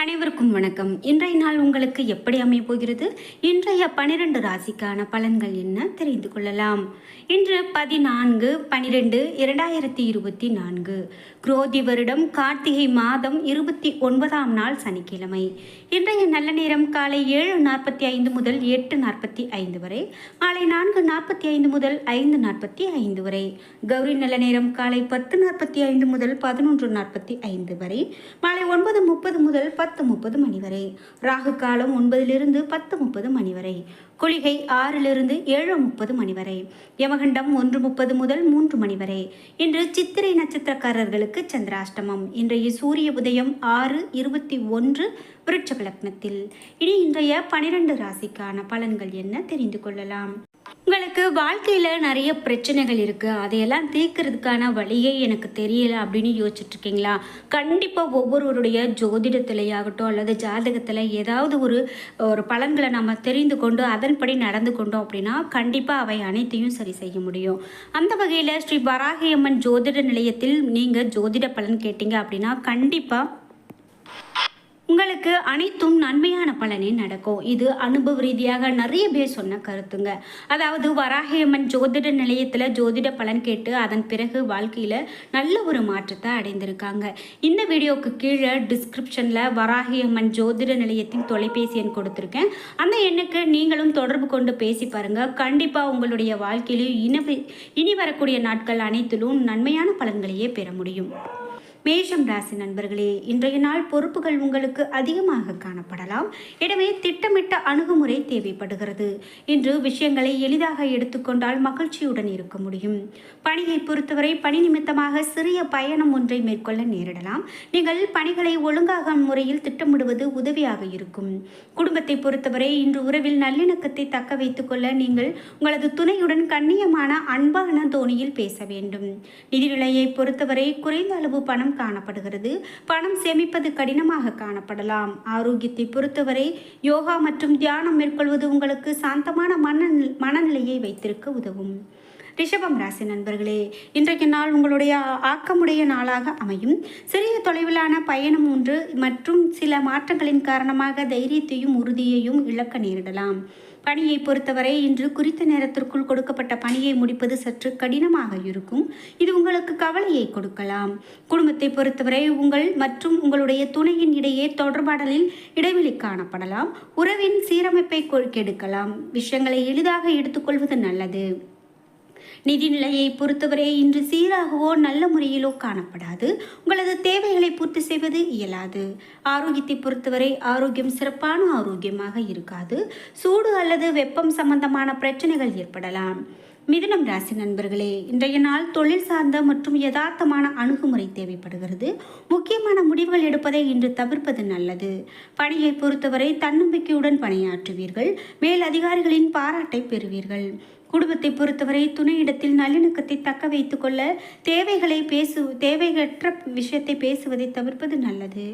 அனைவருக்கும் வணக்கம். இன்றைய நாள் உங்களுக்கு எப்படி அமைய போகிறது? இன்றைய பனிரெண்டு ராசிக்கான பலன்கள் என்ன? தெரிந்து கொள்ளலாம். இன்று பதினான்கு பனிரெண்டு இரண்டாயிரத்தி இருபத்தி நான்கு. குரோதி வருடம் கார்த்திகை மாதம் இருபத்தி ஒன்பதாம் நாள் சனிக்கிழமை. இன்றைய நல்ல நேரம் காலை ஏழு நாற்பத்தி ஐந்து முதல் எட்டு நாற்பத்தி ஐந்து வரை மாலை நான்கு நாற்பத்தி ஐந்து முதல் ஐந்து நாற்பத்தி ஐந்து வரை. கௌரி நல்ல நேரம் காலை பத்து நாற்பத்தி ஐந்து முதல் பதினொன்று நாற்பத்தி ஐந்து வரை மாலை ஒன்பது முப்பது முதல் பத்து பத்து முப்பது மணி வரை. ராகு காலம் ஒன்பதிலிருந்து பத்து முப்பது மணி வரை. குளிகை ஆறிலிருந்து ஏழு முப்பது மணி வரை. யமகண்டம் ஒன்று முப்பது முதல் மூன்று மணி வரை. இன்று சித்திரை நட்சத்திரக்காரர்களுக்கு சந்திராஷ்டமம். இன்றைய சூரிய உதயம் ஆறு இருபத்தி ஒன்று விருட்சக லக்னத்தில். இனி இன்றைய பனிரெண்டு ராசிக்கான பலன்கள் என்ன தெரிந்து கொள்ளலாம்? உங்களுக்கு வாழ்க்கையில் நிறைய பிரச்சனைகள் இருக்குது அதையெல்லாம் தீர்க்கறதுக்கான வழியே எனக்கு தெரியல அப்படின்னு யோசிச்சுட்ருக்கீங்களா? கண்டிப்பாக ஒவ்வொருவருடைய ஜோதிடத்திலேயாகட்டும் அல்லது ஜாதகத்தில் ஏதாவது ஒரு ஒரு பலன்களை நம்ம தெரிந்து கொண்டு அதன்படி நடந்து கொண்டோம் அப்படின்னா கண்டிப்பாக அவை அனைத்தையும் சரி செய்ய முடியும். அந்த வகையில் ஸ்ரீ வராகியம்மன் ஜோதிட நிலையத்தில் நீங்கள் ஜோதிட பலன் கேட்டீங்க அப்படின்னா கண்டிப்பாக உங்களுக்கு அனைத்தும் நன்மையான பலனே நடக்கும். இது அனுபவ ரீதியாக நிறைய பேர் சொன்ன கருத்துங்க. அதாவது வராகியம்மன் ஜோதிட நிலையத்தில் ஜோதிட பலன் கேட்டு அதன் பிறகு வாழ்க்கையில் நல்ல ஒரு மாற்றத்தை அடைந்திருக்காங்க. இந்த வீடியோக்கு கீழே டிஸ்கிரிப்ஷனில் வராகியம்மன் ஜோதிட நிலையத்தின் தொலைபேசி எண் கொடுத்துருக்கேன். அந்த எண்ணுக்கு நீங்களும் தொடர்பு கொண்டு பேசி பாருங்கள் கண்டிப்பாக உங்களுடைய வாழ்க்கையிலும் இனி இனி வரக்கூடிய நாட்கள் அனைத்திலும் நன்மையான பலன்களையே பெற முடியும். மேஷம் ராசி நண்பர்களே இன்றைய நாள் பொறுப்புகள் உங்களுக்கு அதிகமாக காணப்படலாம். எனவே திட்டமிட்ட அணுகுமுறை தேவைப்படுகிறது. இன்று விஷயங்களை எளிதாக எடுத்துக்கொண்டால் மகிழ்ச்சியுடன் இருக்க முடியும். பணியை பொறுத்தவரை பணி நிமித்தமாக சிறிய பயணம் ஒன்றை மேற்கொள்ள நேரிடலாம். நீங்கள் பணிகளை ஒழுங்காக முறையில் திட்டமிடுவது உதவியாக இருக்கும். குடும்பத்தை பொறுத்தவரை இன்று உறவில் நல்லிணக்கத்தை தக்க வைத்துக் கொள்ள நீங்கள் உங்களது துணையுடன் கண்ணியமான அன்பான தோணியில் பேச வேண்டும். நிதிநிலையை பொறுத்தவரை குறைந்த அளவு பணம் காணப்படுகிறது. பணம் சேமிப்பது கடினமாக காணப்படலாம். ஆரோக்கியத்தை பொறுத்தவரை யோகா மற்றும் தியானம் மேற்கொள்வது உங்களுக்கு சாந்தமான மன மனநிலையை வைத்திருக்க உதவும். ரிஷபம் ராசி நண்பர்களே இன்றைக்கு நாள் உங்களுடைய ஆக்கமுடைய நாளாக அமையும். சிறிய தொலைவிலான பயணம் ஒன்று மற்றும் சில மாற்றங்களின் காரணமாக தைரியத்தையும் உறுதியையும் இழக்க நேரிடலாம். பணியை பொறுத்தவரை இன்று குறித்த நேரத்திற்குள் கொடுக்கப்பட்ட பணியை முடிப்பது சற்று கடினமாக இருக்கும். இது உங்களுக்கு கவலையை கொடுக்கலாம். குடும்பத்தை பொறுத்தவரை உங்கள் மற்றும் உங்களுடைய துணையின் இடையே தொடர்பாடலில் இடைவெளி காணப்படலாம். உறவின் சீரமைப்பை கொ- கெடுக்கலாம் விஷயங்களை எளிதாக எடுத்துக்கொள்வது நல்லது. நிதிநிலையை பொறுத்தவரை இன்று சீராகவோ நல்ல முறையிலோ காணப்படாது. உங்களது தேவைகளை பூர்த்தி செய்வது இயலாது. ஆரோக்கியத்தை பொறுத்தவரை ஆரோக்கியம் சிறப்பான ஆரோக்கியமாக இருக்காது. சூடு அல்லது வெப்பம் சம்பந்தமான பிரச்சனைகள் ஏற்படலாம். மிதுனம் ராசி நண்பர்களே இன்றைய நாள் தொழில் சார்ந்த மற்றும் யதார்த்தமான அணுகுமுறை தேவைப்படுகிறது. முக்கியமான முடிவுகள் எடுப்பதை இன்று தவிர்ப்பது நல்லது. பணியை பொறுத்தவரை தன்னம்பிக்கையுடன் பணியாற்றுவீர்கள். மேல் அதிகாரிகளின் பாராட்டை பெறுவீர்கள். குடும்பத்தை பொறுத்தவரை துணையிடத்தில் நல்லிணக்கத்தை தக்க வைத்துக்கொள்ள தேவைகளை பேசு தேவையற்ற விஷயத்தை பேசுவதை தவிர்ப்பது நல்லது.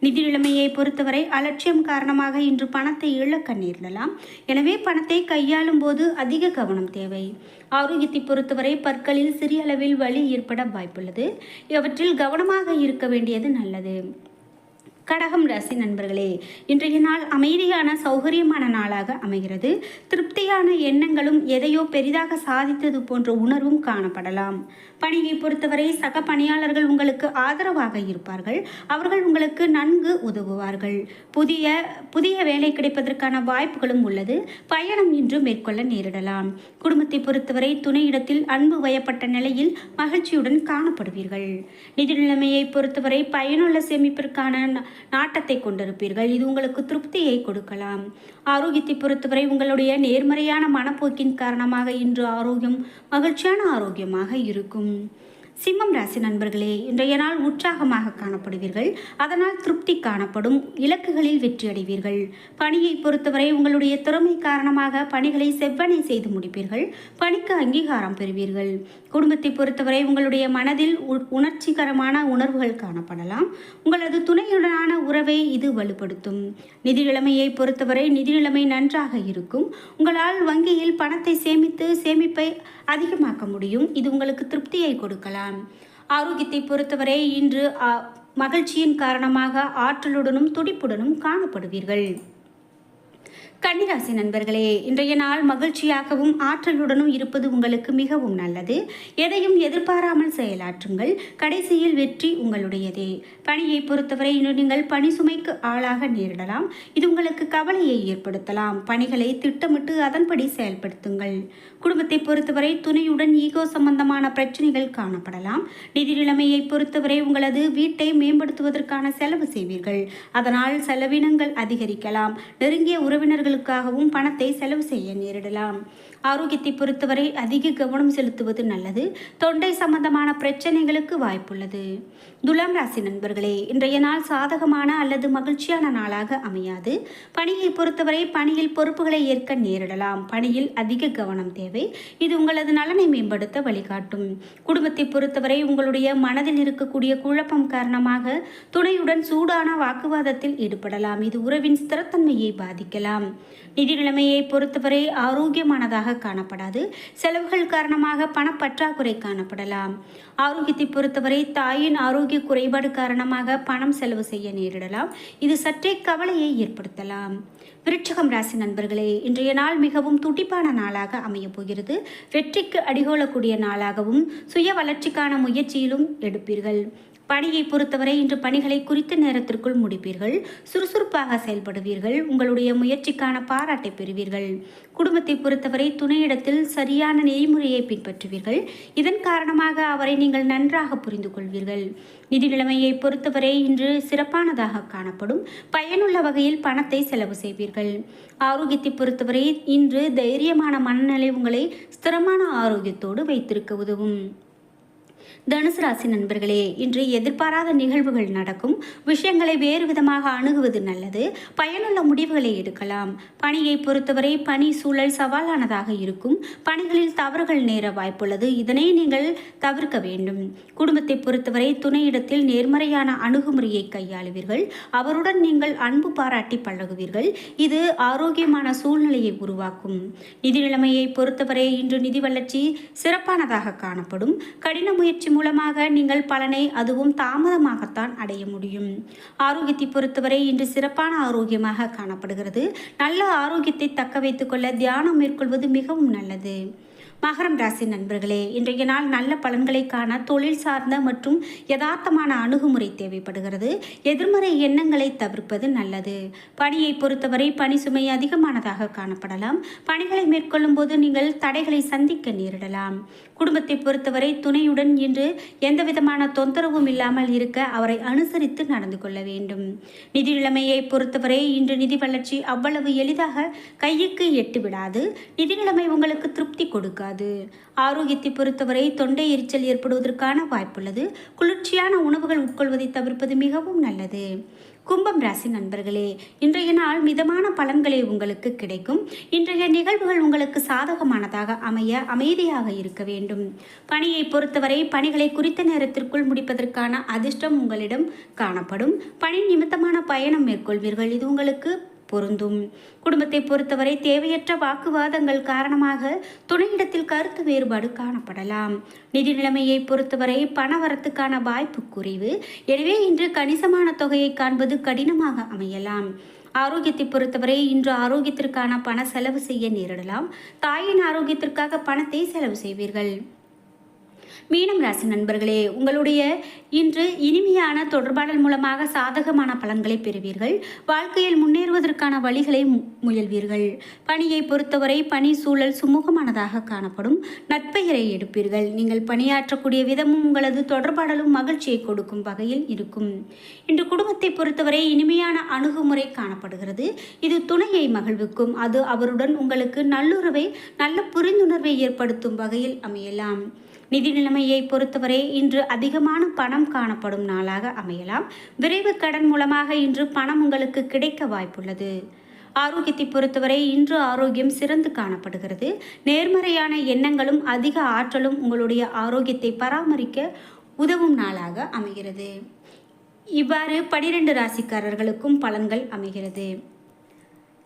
நிதி நிலைமையை பொறுத்தவரை அலட்சியம் காரணமாக இன்று பணத்தை இழக்க நேரிடலாம். எனவே பணத்தை கையாளும் போது அதிக கவனம் தேவை. ஆரோக்கியத்தை பொறுத்தவரை பற்களில் சிறிய அளவில் வலி ஏற்பட வாய்ப்புள்ளது. இவற்றில் கவனமாக இருக்க வேண்டியது நல்லது. கடகம் ராசி நண்பர்களே இன்றைய நாள் அமைதியான சௌகரியமான நாளாக அமைகிறது. திருப்தியான எண்ணங்களும் எதையோ பெரிதாக சாதித்தது போன்ற உணர்வும் காணப்படலாம். பணியை பொறுத்தவரை சக பணியாளர்கள் உங்களுக்கு ஆதரவாக இருப்பார்கள். அவர்கள் உங்களுக்கு நன்கு உதவுவார்கள். புதிய புதிய வேலை கிடைப்பதற்கான வாய்ப்புகளும் உள்ளது. பயணம் இன்று மேற்கொள்ள நேரிடலாம். குடும்பத்தை பொறுத்தவரை துணையிடத்தில் அன்பு வயப்பட்ட நிலையில் மகிழ்ச்சியுடன் காணப்படுவீர்கள். நிதி நிலைமையை பொறுத்தவரை பயனுள்ள சேமிப்பிற்கான நாட்டத்தை கொண்டிருப்பீர்கள். இது உங்களுக்கு திருப்தியை கொடுக்கலாம். ஆரோக்கியத்தை பொறுத்தவரை உங்களுடைய நேர்மறையான மனப்போக்கின் காரணமாக இன்று ஆரோக்கியம் மகிழ்ச்சியான ஆரோக்கியமாக இருக்கும். சிம்மம் ராசி நண்பர்களே இன்றைய நாள் உற்சாகமாக காணப்படுவீர்கள். அதனால் திருப்தி காணப்படும். இலக்குகளில் வெற்றியடைவீர்கள் பணியை பொறுத்தவரை உங்களுடைய திறமை காரணமாக பணிகளை செவ்வனை செய்து முடிப்பீர்கள். பணிக்கு அங்கீகாரம் பெறுவீர்கள். குடும்பத்தை பொறுத்தவரை உங்களுடைய மனதில் உணர்ச்சிகரமான உணர்வுகள் காணப்படலாம். உங்களது துணையுடனான உறவை இது வலுப்படுத்தும். நிதி நிலைமையை பொறுத்தவரை நிதி நிலைமை நன்றாக இருக்கும். உங்களால் வங்கியில் பணத்தை சேமித்து சேமிப்பை அதிகமாக்க முடியும். இது உங்களுக்கு திருப்தியை கொடுக்கலாம். ஆரோக்கியத்தை பொறுத்தவரை இன்று மகிழ்ச்சியின் காரணமாக ஆற்றலுடனும் துடிப்புடனும் காணப்படுவீர்கள். கன்னிராசி நண்பர்களே இன்றைய நாள் மகிழ்ச்சியாகவும் ஆற்றலுடனும் இருப்பது உங்களுக்கு மிகவும் நல்லது. எதையும் எதிர்பாராமல் செயலாற்றுங்கள். கடைசியில் வெற்றி உங்களுடையதே. பணியை பொறுத்தவரை இன்று நீங்கள் பணி சுமைக்கு ஆளாக நேரிடலாம். இது உங்களுக்கு கவலையை ஏற்படுத்தலாம். பணிகளை திட்டமிட்டு அதன்படி செயல்படுத்துங்கள். குடும்பத்தை பொறுத்தவரை துணையுடன் ஈகோ சம்பந்தமான பிரச்சனைகள் காணப்படலாம். நிதி நிலைமையை பொறுத்தவரை உங்களது வீட்டை மேம்படுத்துவதற்கான செலவு செய்வீர்கள். அதனால் செலவினங்கள் அதிகரிக்கலாம். நெருங்கிய உறவினர்கள் உறவினர்களுக்காகவும் பணத்தை செலவு செய்ய நேரிடலாம். ஆரோக்கியத்தை பொறுத்தவரை அதிக கவனம் செலுத்துவது நல்லது. தொண்டை சம்பந்தமான பிரச்சனைகளுக்கு வாய்ப்புள்ளது. துலாம் ராசி நண்பர்களே இன்றைய நாள் சாதகமான அல்லது மகிழ்ச்சியான நாளாக அமையாது. பணியை பொறுத்தவரை பணியில் பொறுப்புகளை ஏற்க நேரிடலாம். பணியில் அதிக கவனம் தேவை. இது உங்களது நலனை மேம்படுத்த வழிகாட்டும். குடும்பத்தை பொறுத்தவரை உங்களுடைய மனதில் இருக்கக்கூடிய குழப்பம் காரணமாக துணையுடன் சூடான வாக்குவாதத்தில் ஈடுபடலாம். இது உறவின் ஸ்திரத்தன்மையை பாதிக்கலாம். நிதி நிலைமையை பொறுத்தவரை ஆரோக்கியமானதாக காணப்படாது. செலவுகள் காரணமாக பணப்பற்றாக்குறை காணப்படலாம். ஆரோக்கியத்தை பொறுத்தவரை தாயின் ஆரோக்கிய குறைபாடு காரணமாக பணம் செலவு செய்ய நேரிடலாம். இது சற்றே கவலையை ஏற்படுத்தலாம். விருட்சகம் ராசி நண்பர்களே இன்றைய நாள் மிகவும் துடிப்பான நாளாக அமையப் போகிறது. வெற்றிக்கு அடிகோலக்கூடிய நாளாகவும் சுய வளர்ச்சிக்கான முயற்சியிலும் எடுப்பீர்கள். பணியை பொறுத்தவரை இன்று பணிகளை குறித்த நேரத்திற்குள் முடிப்பீர்கள். சுறுசுறுப்பாக செயல்படுவீர்கள். உங்களுடைய முயற்சிக்கான பாராட்டை பெறுவீர்கள். குடும்பத்தை பொறுத்தவரை துணையிடத்தில் சரியான நெறிமுறையை பின்பற்றுவீர்கள். இதன் காரணமாக அவரை நீங்கள் நன்றாக புரிந்து கொள்வீர்கள். நிதி நிலைமையை பொறுத்தவரை இன்று சிறப்பானதாக காணப்படும். பயனுள்ள வகையில் பணத்தை செலவு செய்வீர்கள். ஆரோக்கியத்தை பொறுத்தவரை இன்று தைரியமான மனநிலை உங்களை ஸ்திரமான ஆரோக்கியத்தோடு வைத்திருக்க உதவும். தனுசு ராசி நண்பர்களே இன்று எதிர்பாராத நிகழ்வுகள் நடக்கும். விஷயங்களை வேறு விதமாக அணுகுவது நல்லது. பயனுள்ள முடிவுகளை எடுக்கலாம். பணியை பொறுத்தவரை பணி சூழல் சவாலானதாக இருக்கும். பணிகளில் தவறுகள் நேர வாய்ப்புள்ளது. இதனை நீங்கள் தவிர்க்க வேண்டும். குடும்பத்தை பொறுத்தவரை துணையிடத்தில் நேர்மறையான அணுகுமுறையை கையாளுவீர்கள். அவருடன் நீங்கள் அன்பு பாராட்டி பழகுவீர்கள். இது ஆரோக்கியமான சூழ்நிலையை உருவாக்கும். நிதி நிலைமையை பொறுத்தவரை இன்று நிதி வளர்ச்சி சிறப்பானதாக காணப்படும். கடின முயற்சி மூலமாக நீங்கள் பலனை அதுவும் தாமதமாகத்தான் அடைய முடியும். ஆரோக்கியத்தை பொறுத்தவரை இன்று சிறப்பான ஆரோக்கியமாக காணப்படுகிறது. நல்ல ஆரோக்கியத்தை தக்க வைத்துக்கொள்ள தியானம் மேற்கொள்வது மிகவும் நல்லது. மகரம் ராசி நண்பர்களே இன்றைய நாள் நல்ல பலன்களை காண தொழில் சார்ந்த மற்றும் யதார்த்தமான அணுகுமுறை தேவைப்படுகிறது. எதிர்மறை எண்ணங்களை தவிர்ப்பது நல்லது. பணியை பொறுத்தவரை பணி சுமை அதிகமானதாக காணப்படலாம். பணிகளை மேற்கொள்ளும் போது நீங்கள் தடைகளை சந்திக்க நேரிடலாம். குடும்பத்தை பொறுத்தவரை துணையுடன் இன்று எந்த விதமான தொந்தரவும் இல்லாமல் இருக்க அவரை அனுசரித்து நடந்து கொள்ள வேண்டும். நிதி நிலைமையை பொறுத்தவரை இன்று நிதி வளர்ச்சி அவ்வளவு எளிதாக கையுக்கு எட்டு விடாது நிதி நிலைமை உங்களுக்கு திருப்தி கொடுக்காது. ஆரோக்கியத்தை பொறுத்தவரை தொண்டை எரிச்சல் ஏற்படுவதற்கான வாய்ப்புள்ளது. குளிர்ச்சியான உணவுகள் உட்கொள்வதை தவிர்ப்பது மிகவும் நல்லது. கும்பம் ராசி நண்பர்களே இன்றைய நாள் மிதமான பலன்களை உங்களுக்கு கிடைக்கும். இன்றைய நிகழ்வுகள் உங்களுக்கு சாதகமானதாக அமைய அமைதியாக இருக்க வேண்டும். பணியை பொறுத்தவரை பணிகளை குறித்த நேரத்திற்குள் முடிப்பதற்கான அதிர்ஷ்டம் உங்களிடம் காணப்படும். பணி நிமித்தமான பயணம் மேற்கொள்வீர்கள். இது உங்களுக்கு பொருந்தும். குடும்பத்தை பொறுத்தவரை தேவையற்ற வாக்குவாதங்கள் காரணமாக துணையிடத்தில் கருத்து வேறுபாடு காணப்படலாம். நிதி நிலைமையை பொறுத்தவரை பணவரத்துக்கான வாய்ப்பு குறைவு. எனவே இன்று கணிசமான தொகையை காண்பது கடினமாக அமையலாம். ஆரோக்கியத்தை பொறுத்தவரை இன்று ஆரோக்கியத்திற்கான பண செலவு செய்ய நேரிடலாம். தாயின் ஆரோக்கியத்திற்காக பணத்தை செலவு செய்வீர்கள். மீனம் ராசி நண்பர்களே உங்களுடைய இன்று இனிமையான தொடர்பாடல் மூலமாக சாதகமான பலன்களை பெறுவீர்கள். வாழ்க்கையில் முன்னேறுவதற்கான வழிகளை முயல்வீர்கள். பணியை பொறுத்தவரை பணி சூழல் சுமூகமானதாக காணப்படும். நட்பெயரை எடுப்பீர்கள். நீங்கள் பணியாற்றக்கூடிய விதமும் உங்களது தொடர்பாடலும் மகிழ்ச்சியை கொடுக்கும் வகையில் இருக்கும். இன்று குடும்பத்தை பொறுத்தவரை இனிமையான அணுகுமுறை காணப்படுகிறது. இது துணையை மகிழ்வுக்கும். அது அவருடன் உங்களுக்கு நல்லுறவை நல்ல புரிந்துணர்வை ஏற்படுத்தும் வகையில் அமையலாம். நிதி நிலைமையை பொறுத்தவரை இன்று அதிகமான பணம் காணப்படும் நாளாக அமையலாம். விரைவு கடன் மூலமாக இன்று பணம் உங்களுக்கு கிடைக்க வாய்ப்புள்ளது. ஆரோக்கியத்தை பொறுத்தவரை இன்று ஆரோக்கியம் சிறந்து காணப்படுகிறது. நேர்மறையான எண்ணங்களும் அதிக ஆற்றலும் உங்களுடைய ஆரோக்கியத்தை பராமரிக்க உதவும் நாளாக அமைகிறது. இவ்வாறு பனிரெண்டு ராசிக்காரர்களுக்கும் பலன்கள் அமைகிறது.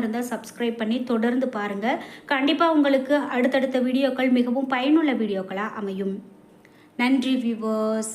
இருந்தால் சப்ஸ்கிரைப் பண்ணி தொடர்ந்து பாருங்கள் கண்டிப்பாக உங்களுக்கு அடுத்தடுத்த வீடியோக்கள் மிகவும் பயனுள்ள வீடியோக்களாக அமையும். நன்றி வியூவர்ஸ்